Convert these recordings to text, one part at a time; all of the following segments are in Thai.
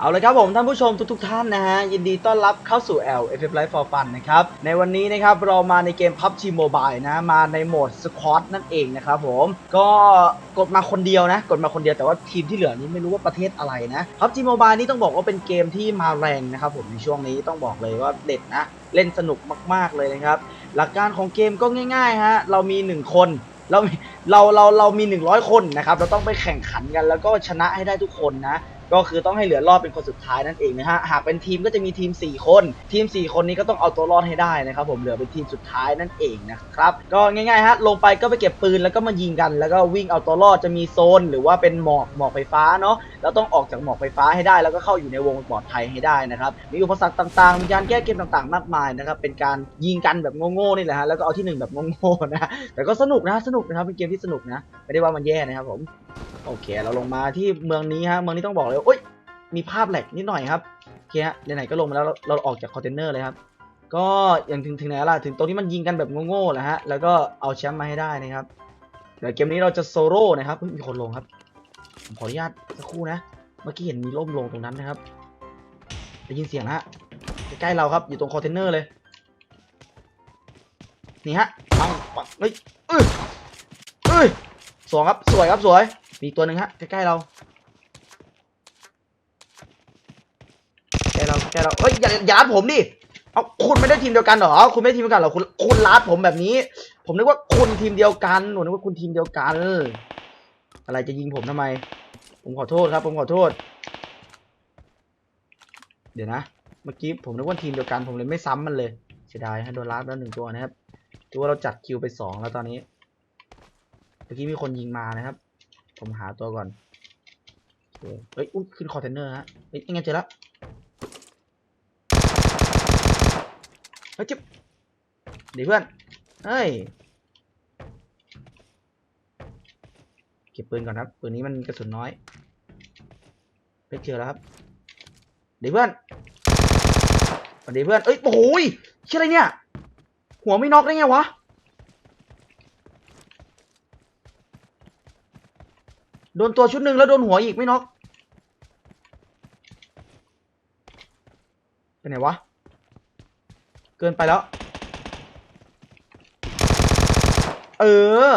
เอาลยครับผมท่านผู้ชมทุกๆ ท่านนะฮะ ยินดีต้อนรับเข้าสู่ L F F Life for Fun นะครับ ในวันนี้นะครับเรามาในเกม PUBG Mobile นะ มาในโหมด Squad นั่นเองนะครับผม ก็กดมาคนเดียวนะ กดมาคนเดียวแต่ว่าทีมที่เหลือนี้ไม่รู้ว่าประเทศอะไรนะ PUBG Mobile นี่ต้องบอกว่าเป็นเกมที่มาแรงนะครับผมในช่วงนี้ต้องบอกเลยว่าเด็ดนะ เล่นสนุกมากๆเลยนะครับ หลักการของเกมก็ง่ายๆฮะเรามี 1 คนเราเราเราเรามี 100 คนนะครับ เราต้องไปแข่งขันกันแล้วก็ชนะให้ได้ทุกคนนะ ก็คือต้องให้เหลือรอดเป็นคนสุดท้ายนั่นเองนะฮะหากเป็นทีมก็จะมีทีม 4 คน ทีม 4 คนนี้ก็ต้องเอาตัวรอดให้ได้นะครับผมเหลือเป็นทีมสุดท้ายนั่นเองนะครับก็ง่ายๆฮะลงไปก็ไปเก็บปืนแล้วก็มายิงกัน แล้วก็วิ่งเอาตัวรอดจะมีโซน หรือว่าเป็นหมอกหมอกไฟฟ้าเนาะแล้วต้องออกจากหมอกไฟฟ้าให้ได้ แล้วก็เข้าอยู่ในวงปลอดภัยให้ได้นะครับมีอุปสรรคต่างๆมีการแก้เกมต่างๆ มากมายนะครับเป็นการยิงกันแบบโง่ๆนี่แหละฮะแล้วก็เอาที่หนึ่งแบบโง่ๆนะแต่ก็สนุกนะสนุกนะครับเป็นเกมที่สนุกนะไม่ได้ว่ามันแย่นะครับผมโอเค เราลงมาที่เมืองนี้ฮะเมืองนี้ต้องบอกเลยโอ๊ยมีภาพแหลกนิดหน่อยครับโอเคฮะไหนๆก็ลงมาแล้วเราเราออกจากคอนเทนเนอร์เลยครับ ก็อย่างถึงถึงไหนล่ะถึงตรงที่มันยิงกันแบบโง่ๆแหละฮะแล้วก็เอาแชมป์มาให้ได้นะครับเดี๋ยวเกมนี้เราจะโซโล่นะครับมีคนลงครับผมขออนุญาตสักครู่นะ เมื่อกี้เห็นมีร่มลงตรงนั้นนะครับได้ยินเสียงนะฮะใกล้เราครับอยู่ตรงคอนเทนเนอร์เลยนี่ฮะปังปังเฮ้ยเอ้ยเอ้ยสวยครับสวยครับสวยมีตัวหนึ่งฮะใกล้ๆเรา ใกล้ เราใกเราเอ้ยอย่าอย่ารัดผมดิเอาคุณไม่ได้ทีมเดียวกันเหรอคุณไม่ได้ทีมเดียวกันเหรอคุณคุณรัดผมแบบนี้ ผมนึกว่าคุณทีมเดียวกันผมนึกว่าคุณทีมเดียวกัน อะไรจะยิงผมทำไม ผมขอโทษครับ ผมขอโทษ เดี๋ยวนะเมื่อกี้ผมนึกว่าทีมเดียวกัน ผมเลยไม่ซ้ำมันเลยเสียดายฮะโดนลัดแล้วหนึ่งตัวนะครับถือว่าเราจัดคิวไปสองแล้วตอนนี้ เมื่อกี้มีคนยิงมานะครับ ผมหาตัวก่อนเคเฮ้ยอุ้ยขึ้นคอนเทนเนอร์ฮะเฮ้ยยังไงเจอแล้วเฮ้ยจิ๊บเดี๋ยวเพื่อน เฮ้ย เก็บปืนก่อนครับ ปืนนี้มันกระสุนน้อยไปเจอแล้วครับเดี๋ยวเพื่อนสวัสดีเพื่อน เอ้ย โอ้โหยชื่ออะไรเนี่ย หัวไม่น็อกได้ไงวะ โดนตัวชุดหนึ่งแล้วโดนหัวอีกไม่น็อกไปไหนวะ เกินไปแล้ว เออ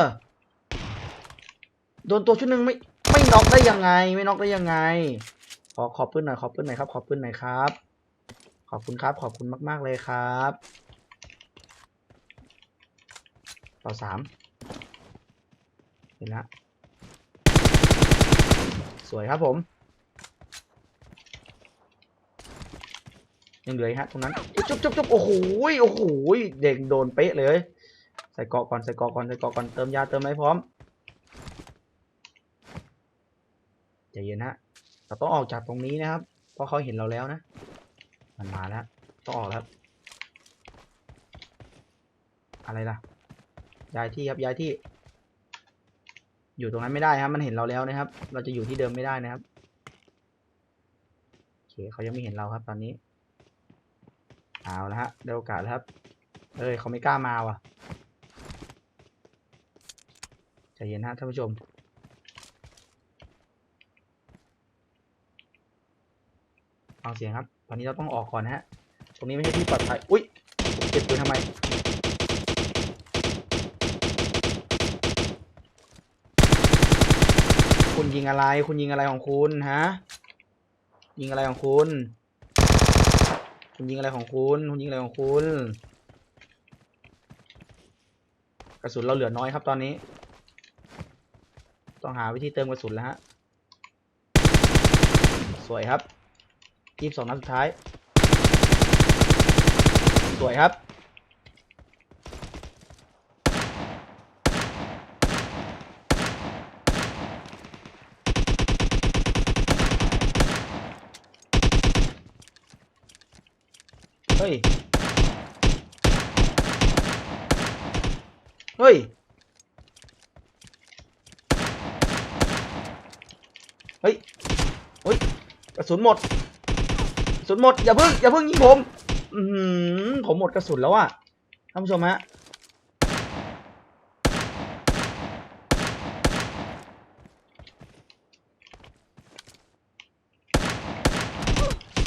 โดนตัวชุดหนึ่งไม่ไม่น็อกได้ยังไง ไม่น็อกได้ยังไง ขอขอบปืนหน่อยขอบปืนหน่อยครับ ขอบปืนหน่อยครับ ขอบคุณครับ ขอบคุณมาก ๆเลยครับ ต่อสามเห็นละสวยครับผม ยังเหลือฮะตรงนั้นจุ๊บจุ๊บจุ๊บโอ้โหโอ้โหเด็กโดนเป๊ะเลย ใส่เกาะก่อนใส่เกาะก่อนใส่เกาะก่อนเติมยาเติมอะไรพร้อมใจเย็นฮะเราต้องออกจากตรงนี้นะครับ เพราะเขาเห็นเราแล้วนะ มันมาแล้วต้องออกแล้วครับอะไรล่ะย้ายที่ครับย้ายที่ อยู่ตรงนั้นไม่ได้ครับ มันเห็นเราแล้วนะครับ เราจะอยู่ที่เดิมไม่ได้นะครับโอเคเขายังไม่เห็นเราครับตอนนี้ เอาละฮะได้โอกาสแล้วครับ เอ้ยเขาไม่กล้ามาว่ะใจเย็นฮะท่านผู้ชมฟังเสียงครับ ตอนนี้เราต้องออกก่อนนะฮะ ตรงนี้ไม่ใช่ที่ปลอดภัย อุ้ยเก็บปืนทำไม คุณยิงอะไร คุณยิงอะไรของคุณฮะ ยิงอะไรของคุณ คุณยิงอะไรของคุณคุณยิงอะไรของคุณ กระสุนเราเหลือน้อยครับตอนนี้ ต้องหาวิธีเติมกระสุนแล้วฮะ สวยครับยี่สิบสองนัดสุดท้าย สวยครับ เฮ้ย เฮ้ย เฮ้ยเฮ้ยกระสุนหมดกระสุนหมด อย่าเพิ่งอย่าเพิ่งยิงผมอือหือผมหมดกระสุนแล้วอะท่านผู้ชมฮะ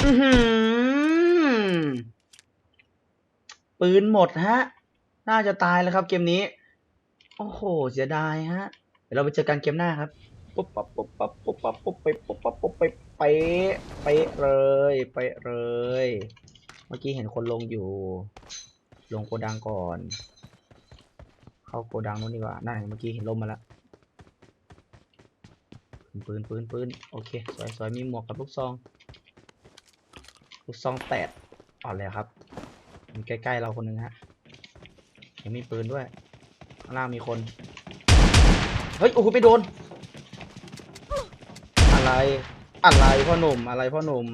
อือหือ ปืนหมดฮะ น่าจะตายแล้วครับเกมนี้ โอ้โห เสียดายฮะ เดี๋ยวเราไปเจอกันเกมหน้าครับ ปุ๊บปั๊บปุ๊บปั๊บปุ๊บปั๊บปุ๊บไปปุ๊บปับปุ๊บไปเป๊ะเป๊ะเลยเป๊ะเลย เมื่อกี้เห็นคนลงอยู่ ลงโกดังก่อน เข้าโกดังนู้นดีกว่า นั่นเมื่อกี้เห็นลมมาแล้วปืนปืนปืนโอเค สวยสวยมีหมวกกับลูกซอง ลูกซองแปดอ่อนเลยครับ ใกล้ๆเราคนหนึ่งฮะยังมีปืนด้วย ข้างล่างมีคน เฮ้ย โอ้โหไปโดน อะไร อะไรพ่อหนุ่ม อะไรพ่อหนุ่ม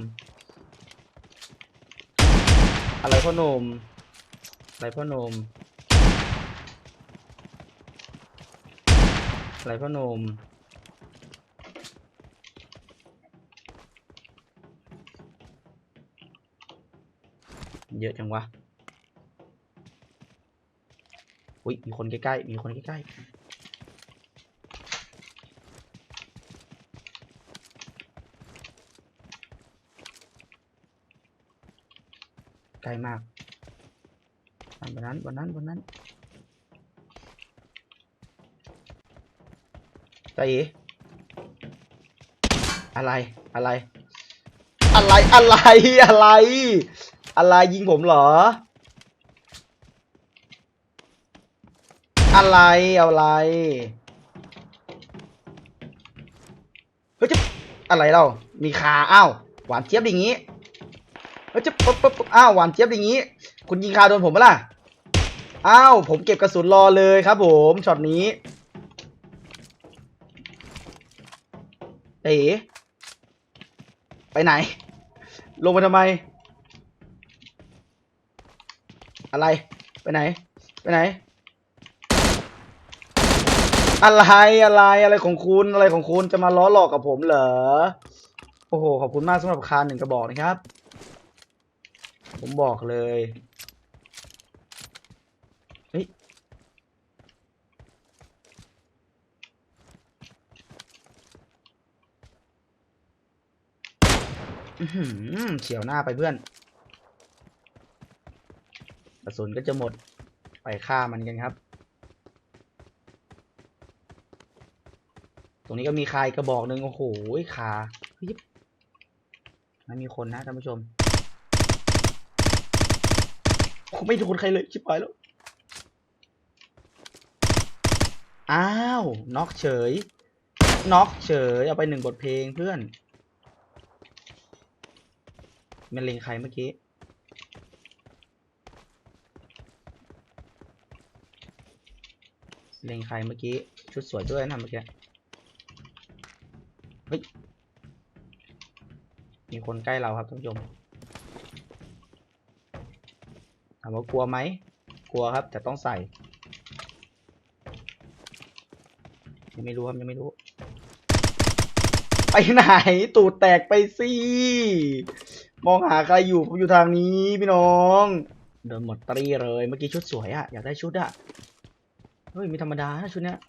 อะไรพ่อหนุ่ม อะไรพ่อหนุ่ม อะไรพ่อหนุ่มเยอะจังวะ อุ้ยมีคนใกล้ๆ มีคนใกล้ๆ ใกล้มากวันนั้นวันนั้นวันนั้นใจเอ๋อะไรอะไร อะไร อะไร อะไร อะไรยิงผมเหรอ อะไรเอาอะไรเฮ้ยจะอะไรเรา มีคาอ้าวหวานเจี๊ยบอย่างงี้เฮ้ยจะปุ๊บปุ๊บปุ๊บอ้าวหวานเจี๊ยบอย่างงี้ คุณยิงคาโดนผมปะล่ะอ้าวผมเก็บกระสุนรอเลยครับ ผมช็อตนี้เอ๋ไปไหน ลงมาทำไม อะไร ไปไหน ไปไหน อะไรอะไรอะไรของคุณอะไรของคุณจะมาล้อหลอกกับผมเหรอ โอ้โห ขอบคุณมากสำหรับคานหนึ่งกระบอกนะครับ ผมบอกเลยเฮ้ยเฉียวหน้าไปเพื่อนกระสุนก็จะหมดไปฆ่ามันกันครับ รงนี้ก็มีคายกระบอกหนึ่งโอ้โหขาเฮ้ยไม่มีคนนะท่านผู้ชมผมไม่โดนใครเลยชิบหายแล้ว อ้าวน็อกเฉยน็อกเฉยเอาไปหนึ่งบทเพลงเพื่อน มันเล็งใครเมื่อกี้เล็งใครเมื่อกี้ ชุดสวยด้วยนะเมื่อกี้ เฮ้ย มีคนใกล้เราครับท่านผู้ชมถามว่ากลัวไหมกลัวครับแต่ต้องใส่ยังไม่รู้ครับยังไม่รู้ ไปไหนตูดแตกไปสิมองหาใครอยู่ผมอยู่ทางนี้พี่น้องเดินหมดตรีเลยเมื่อกี้ชุดสวยอะอยากได้ชุดอะเฮ้ยมีธรรมดาชุดเนี้ย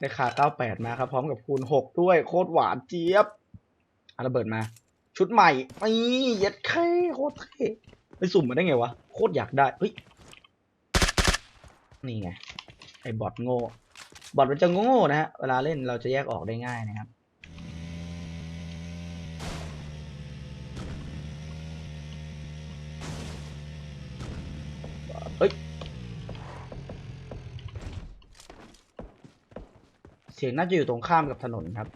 ได้ขา98มาครับ พร้อมกับคูณ6ด้วยโคตรหวานเจี๊ยบ เอาระเบิดมา ชุดใหม่นี่เย็ดแค่โคตรเท่ไปสุ่มมาได้ไงวะ โคตรอยากได้เฮ้ยนี่ไง ไอ้บอทโง่ บอทมันจะโง่นะฮะ เวลาเล่นเราจะแยกออกได้ง่ายนะครับ เฮ้ย เสียงน่าจะอยู่ตรงข้ามกับถนนครับ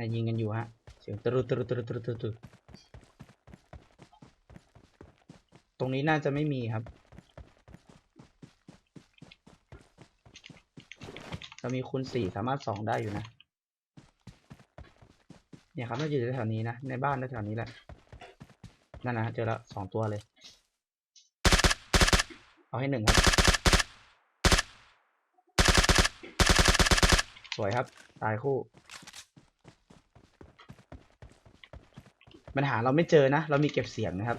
เนี่ยยิงกันอยู่ฮะ เสียงตรุตรุตรุตรุตรุตรุตรงนี้น่าจะไม่มีครับเรามีคูณสี่สามารถส่องได้อยู่นะ เนี่ยครับน่าจะอยู่แถวนี้นะ ในบ้านแถวนี้แหละ นั่นนะเจอแล้วสองตัวเลย เอาให้หนึ่งครับ สวยครับ ตายคู่ ปัญหาเราไม่เจอนะ เรามีเก็บเสียงนะครับ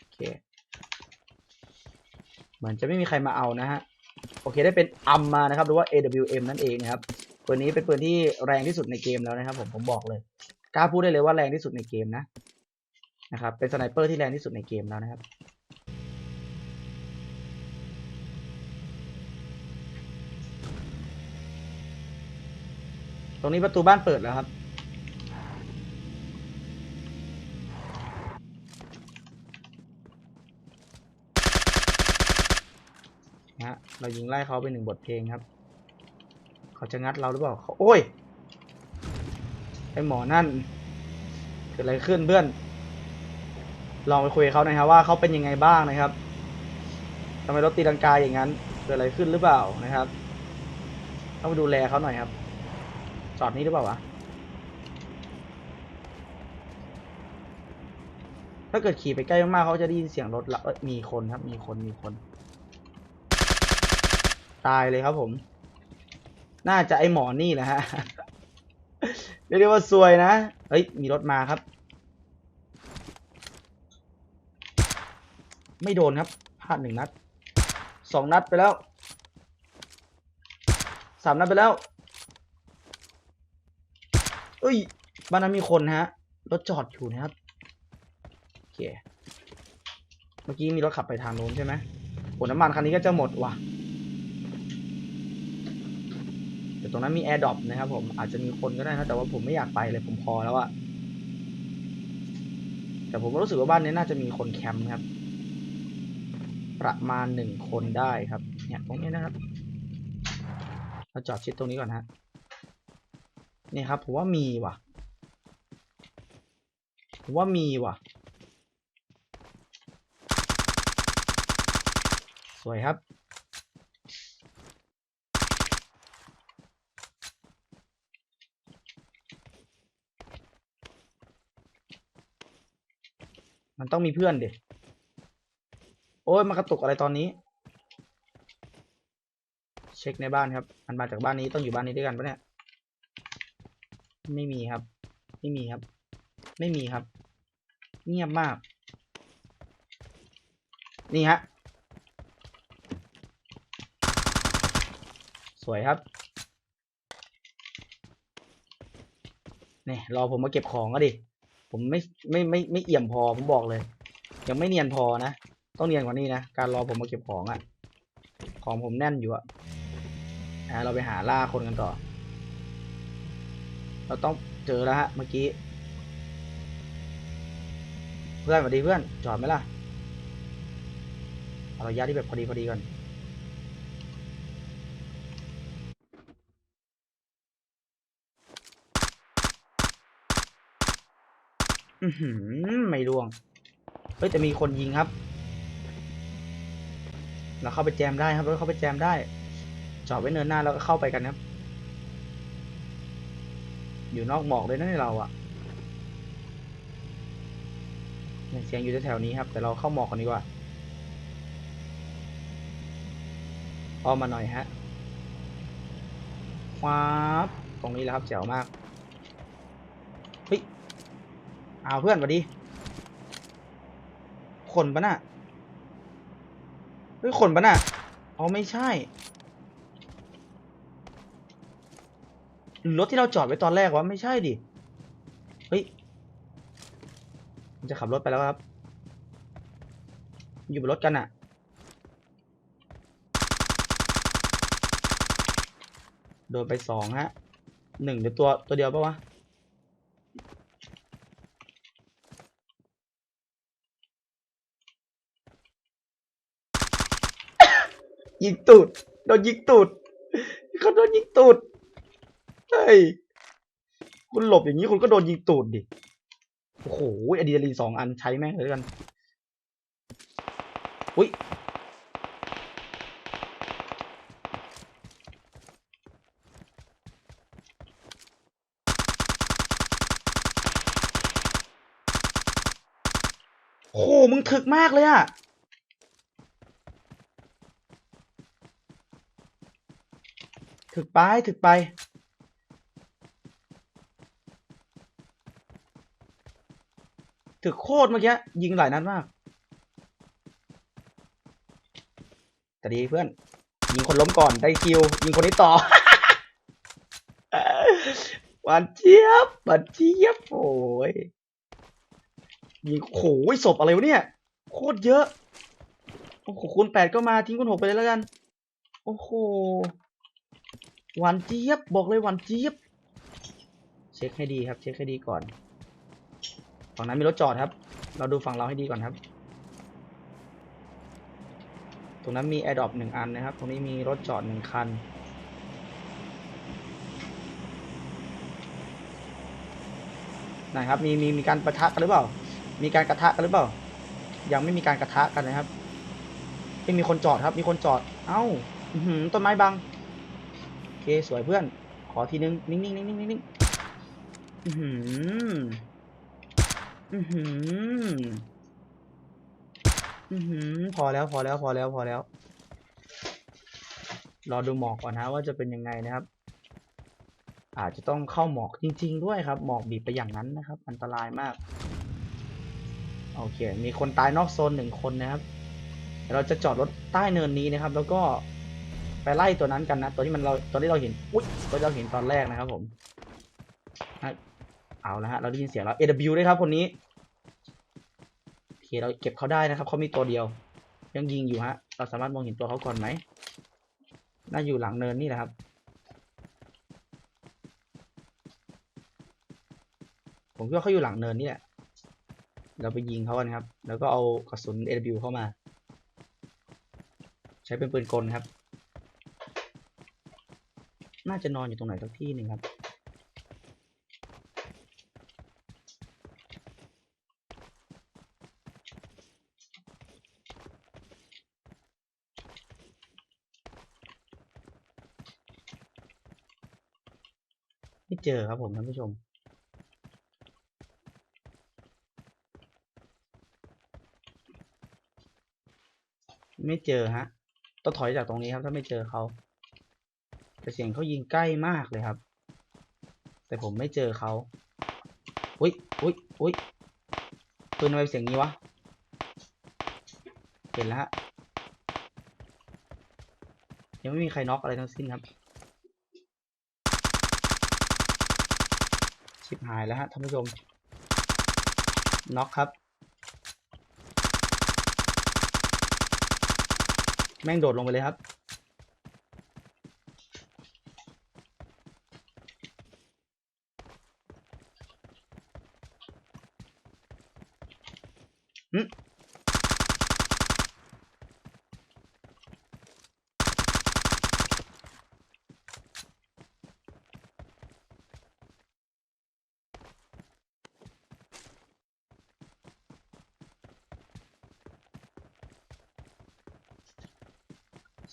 โอเค เหมือนจะไม่มีใครมาเอานะฮะ โอเคได้เป็นอัมมานะครับ หรือว่า AWM นั่นเองนะครับปืนนี้เป็นปืนที่แรงที่สุดในเกมแล้วนะครับผมผมบอกเลยกล้าพูดได้เลยว่าแรงที่สุดในเกมนะนะครับเป็นสไนเปอร์ที่แรงที่สุดในเกมแล้วนะครับ รงนี้ประตูบ้านเปิดแล้วครับนะฮะเรายิงไล่เขาไปหนึ่งบทเพลงครับ เขาจะงัดเราหรือเปล่าเขาโอ้ย ไอหมอนั่นเกิดอะไรขึ้นเพื่อน ลองไปคุยเขาหน่อยครับว่าเขาเป็นยังไงบ้างนะครับทำไมรถตีลังกาอย่างนั้น เกิดอะไรขึ้นหรือเปล่านะครับ ต้องไปดูแลเขาหน่อยครับ จอดนี้หรือเปล่าวะ ถ้าเกิดขี่ไปใกล้มากๆเขาจะได้ยินเสียงรถละเอ้ยมีคนครับ มีคน มีคน ตายเลยครับผม น่าจะไอหมอนี่แหละฮะ เรียกได้ว่าซวยนะ เฮ้ย มีรถมาครับ ไม่โดนครับ พลาดหนึ่งนัด สองนัดไปแล้ว สามนัดไปแล้ว อ้ยบ้านนั้นมีคนฮะ รถจอดอยู่นะครับ โอเค เมื่อกี้มีรถขับไปทางโน้นใช่ไหมโอ้น้ำมันคันนี้ก็จะหมดว่ะแต่ตรงนั้นมีแอร์ดรอปนะครับผม อาจจะมีคนก็ได้นะ แต่ว่าผมไม่อยากไปเลย ผมพอแล้วอะแต่ผมรู้สึกว่าบ้านนี้น่าจะมีคนแคมป์ครับ ประมาณหนึ่งคนได้ครับ เนี่ยตรงนี้นะครับ เราจอดชิดตรงนี้ก่อนฮะ นี่ยครับผมว่ามีว่ะ ผมว่ามีว่ะ สวยครับ มันต้องมีเพื่อนเดิโอ้ยมากระตุกอะไรตอนนี้ เช็คในบ้านครับ มันมาจากบ้านนี้ต้องอยู่บ้านนี้ด้วยกันปะเนี่ย ไม่มีครับ ไม่มีครับ ไม่มีครับ เงียบมาก นี่ฮะ สวยครับนี่รอผมมาเก็บของก็ดิ ผมไม่ไม่ไม่ไม่เอี่ยมพอผมบอกเลย ยังไม่เนียนพอนะ ต้องเนียนกว่านี้นะ การรอผมมาเก็บของอะ่ะ ของผมแน่นอยู่อะอะเราไปหาล่าคนกันต่อ เราต้องเจอแล้วฮะเมื่อกี้ เพื่อนสวัสดีเพื่อน จอดไหมล่ะ เอาระยะที่แบบพอดีพอดีก่อนไม่ร่วง เฮ้ยแต่มีคนยิงครับ เราเข้าไปแจมได้ครับเราเข้าไปแจมได้ จอดไว้เนินหน้าแล้วก็เข้าไปกันครับ อยู่นอกหมอกเลยนะเราอะเนี่ยเสียงอยู่แถวๆนี้ครับ แต่เราเข้าหมอกกันดีกว่าออมมาหน่อยฮะว้าบตรงนี้แหละครับแจ๋วมากเฮ้ยเอาเพื่อนสวัสดีคนปะน่ะเฮ้ยคนปะน่ะอ๋อไม่ใช่ รือรถที่เราจอดไว้ตอนแรกวะไม่ใช่ดิ เฮ้ยมันจะขับรถไปแล้วครับ อยู่บนรถกันอะโดนไปสองฮะหนึ่งเดี๋ยวตัวตัวเดียวปะวะยิงตูด โดนยิงตูดเขาโดนยิงตูด ฮ้ย คุณหลบอย่างนี้คุณก็โดนยิงตูดดิ โอ้โหอะดรีนาลีนสองอันใช้แม่งเลยกัน อุ้ย โอ้โห มึงถึกมากเลยอะถึกไป ถึกไป ถึกโคตรเมื่อกี้ยิงหลายนัดมากแต่ดีเพื่อน ยิงคนล้มก่อนได้คิว ยิงคนนี้ต่อหวานเจี๊ยบหวานเจี๊ยบโอ้ยยิงโอ้ยศพอะไรวะเนี่ยโคตรเยอะโอ้โหคูณแปดก็มาทิ้งคูณหกไปเลยแล้วกัน โอ้โหหวานเจี๊ยบบอกเลยหวานเจี๊ยบเช็คให้ดีครับ เช็คให้ดีก่อน ฝั่งนั้นมีรถจอดครับ เราดูฝั่งเราให้ดีก่อนครับ ตรงนั้นมี a อ r d ด o p หนึ่งอันนะครับ ตรงนี้มีรถจอดหนึ่งคัน นะครับ มีมีมีการประทะกันหรือเปล่า มีการกระทะกันหรือเปล่า ยังไม่มีการกระทะกันนะครับไม่มีคนจอดครับ มีคนจอด เอ้าอืต้นไม้บัง โอเค สวยเพื่อน ขอทีนึง นิ่งๆนิ่งๆนิ่งๆนิ่งๆ อื้อหือ อือหือ พอแล้วพอแล้วพอแล้วพอแล้ว รอดูหมอกก่อนนะว่าจะเป็นยังไงนะครับ อาจจะต้องเข้าหมอกจริง ๆ ด้วยครับ หมอกบีบไปอย่างนั้นนะครับ อันตรายมาก โอเค มีคนตายนอกโซนหนึ่งคนนะครับ เราจะจอดรถใต้เนินนี้นะครับ แล้วก็ไปไล่ตัวนั้นกันนะ ตัวที่มันเรา ตัวที่เราเห็น อุ๊ยตัวที่เราเห็นตอนแรกนะครับผม เอาละฮะเราได้ยินเสียงแล้ว AW ด้วยครับคนนี้โอเคเราเก็บเขาได้นะครับเขามีตัวเดียว ยังยิงอยู่ฮะ เราสามารถมองเห็นตัวเขาก่อนไหมน่าอยู่หลังเนินนี่แหละครับ ผมคิดว่าเขาอยู่หลังเนินนี่แหละเราไปยิงเขากันครับ แล้วก็เอากระสุน AW เข้ามา ใช้เป็นปืนกลครับ น่าจะนอนอยู่ตรงไหนสักที่หนึ่งครับ ไม่เจอครับผมท่านผู้ชม ไม่เจอฮะต้องถอยจากตรงนี้ครับ ถ้าไม่เจอเขาแต่เสียงเขายิงใกล้มากเลยครับ แต่ผมไม่เจอเขาอุ้ยอุ้ยอุ้ยปืนทำไมเสียงนี้วะเห็นแล้วฮะยังไม่มีใครน็อกอะไรทั้งสิ้นครับ ชิบหายแล้วฮะท่านผู้ชมน็อกครับ แม่งโดดลงไปเลยครับ หึ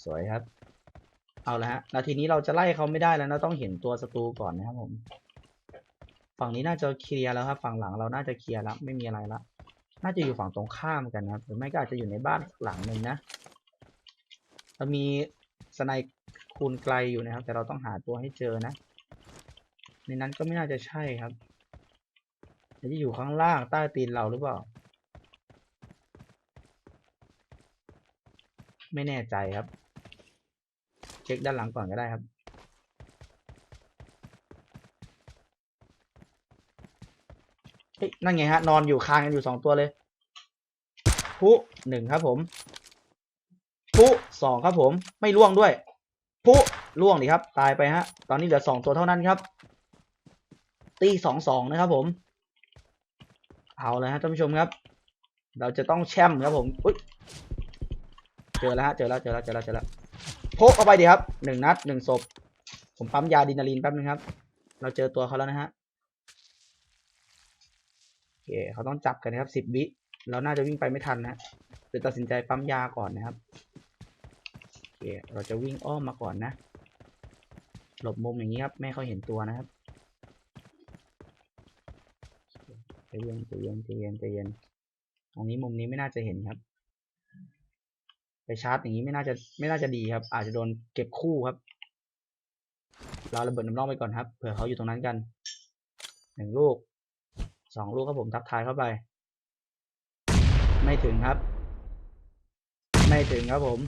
สวยครับ เอาละฮะ นาทีนี้เราจะไล่เขาไม่ได้แล้วนะต้องเห็นตัวศัตรูก่อนนะครับผม ฝั่งนี้น่าจะเคลียร์แล้วครับ ฝั่งหลังเราน่าจะเคลียร์แล้วไม่มีอะไรละน่าจะอยู่ฝั่งตรงข้ามกันนะครับหรือไม่ก็อาจจะอยู่ในบ้านหลังหนึ่งนะเรามีสไนป์คูณไกลอยู่นะครับ แต่เราต้องหาตัวให้เจอนะ ในนั้นก็ไม่น่าจะใช่ครับอาจจะอยู่ข้างล่างใต้ตีนเราหรือเปล่า ไม่แน่ใจครับ ช็คด้านหลังก่อนก็ได้ครับ เฮ้ยนั่นไงฮะ นอนอยู่คางกันอยู่สองตัวเลยผู้หนึ่งครับผมผู้สองครับผม ไม่ล่วงด้วยผู้ล่วงดิครับ ตายไปฮะ ตอนนี้เหลือสองตัวเท่านั้นครับ ตีสองสองนะครับผม เอาเลยฮะท่านผู้ชมครับ เราจะต้องแช่มครับผมอุ้ยเจอแล้วฮะ เจอแล้ว เจอแล้ว เจอแล้ว เจอแล้ว โพกเข้าไปดีครับหนึ่งนัดหนึ่งศพ ผมปั๊มยาดินาลีนแป๊บนึงครับ เราเจอตัวเขาแล้วนะฮะโอเคเขาต้องจับกันนะครับสิบวิเราน่าจะวิ่งไปไม่ทันนะเลยตัดสินใจปั๊มยาก่อนนะครับโอเคเราจะวิ่งอ้อมมาก่อนนะ หลบมุมอย่างนี้ครับไม่เขาเห็นตัวนะครับใจเย็นใจเย็นใจเย็นใจเย็นตรงนี้มุมนี้ไม่น่าจะเห็นครับ ไปชาร์จอย่างนี้ไม่น่าจะไม่น่าจะดีครับ อาจจะโดนเก็บคู่ครับ เราระเบิดน้ำร่องไปก่อนครับเผื่อเขาอยู่ตรงนั้นกันหนึ่งลูกสองลูกครับผมทักทายเข้าไป ไม่ถึงครับ ไม่ถึงครับผม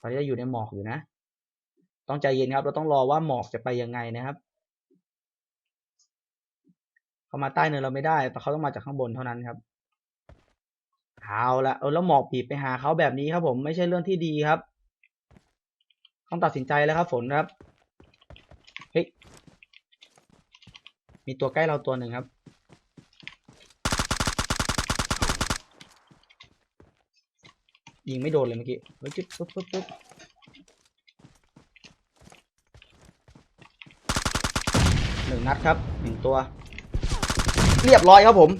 ตอนนี้เราอยู่ในหมอกอยู่นะ ต้องใจเย็นครับ เราต้องรอว่าหมอกจะไปยังไงนะครับเขามาใต้เนินเราไม่ได้ แต่เขาต้องมาจากข้างบนเท่านั้นครับ เอาละเออแล้วหมอกบีบไปหาเขาแบบนี้ครับผมไม่ใช่เรื่องที่ดีครับ ต้องตัดสินใจแล้วครับฝนครับเฮ้ยมีตัวใกล้เราตัวหนึ่งครับ ยิงไม่โดนเลยเมื่อกี้เฮ้ยปุ๊บปุ๊บปุ๊บหนึ่งนัดครับหนึ่งตัว เรียบร้อยครับผม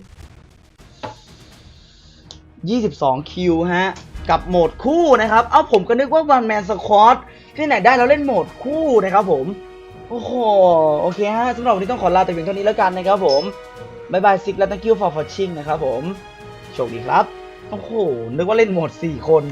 22 คิวฮะ กับโหมดคู่นะครับ เอาผมก็นึกว่าวันแมนสควอตที่ไหนได้เราเล่นโหมดคู่นะครับผม โอ้โห โอเคฮะสำหรับวันนี้ต้องขอลาแต่เพียงเท่านี้แล้วกันนะครับผมบายบายซิกและ thank you for watching นะครับผม โชคดีครับ โอ้โห นึกว่าเล่นโหมด 4 คน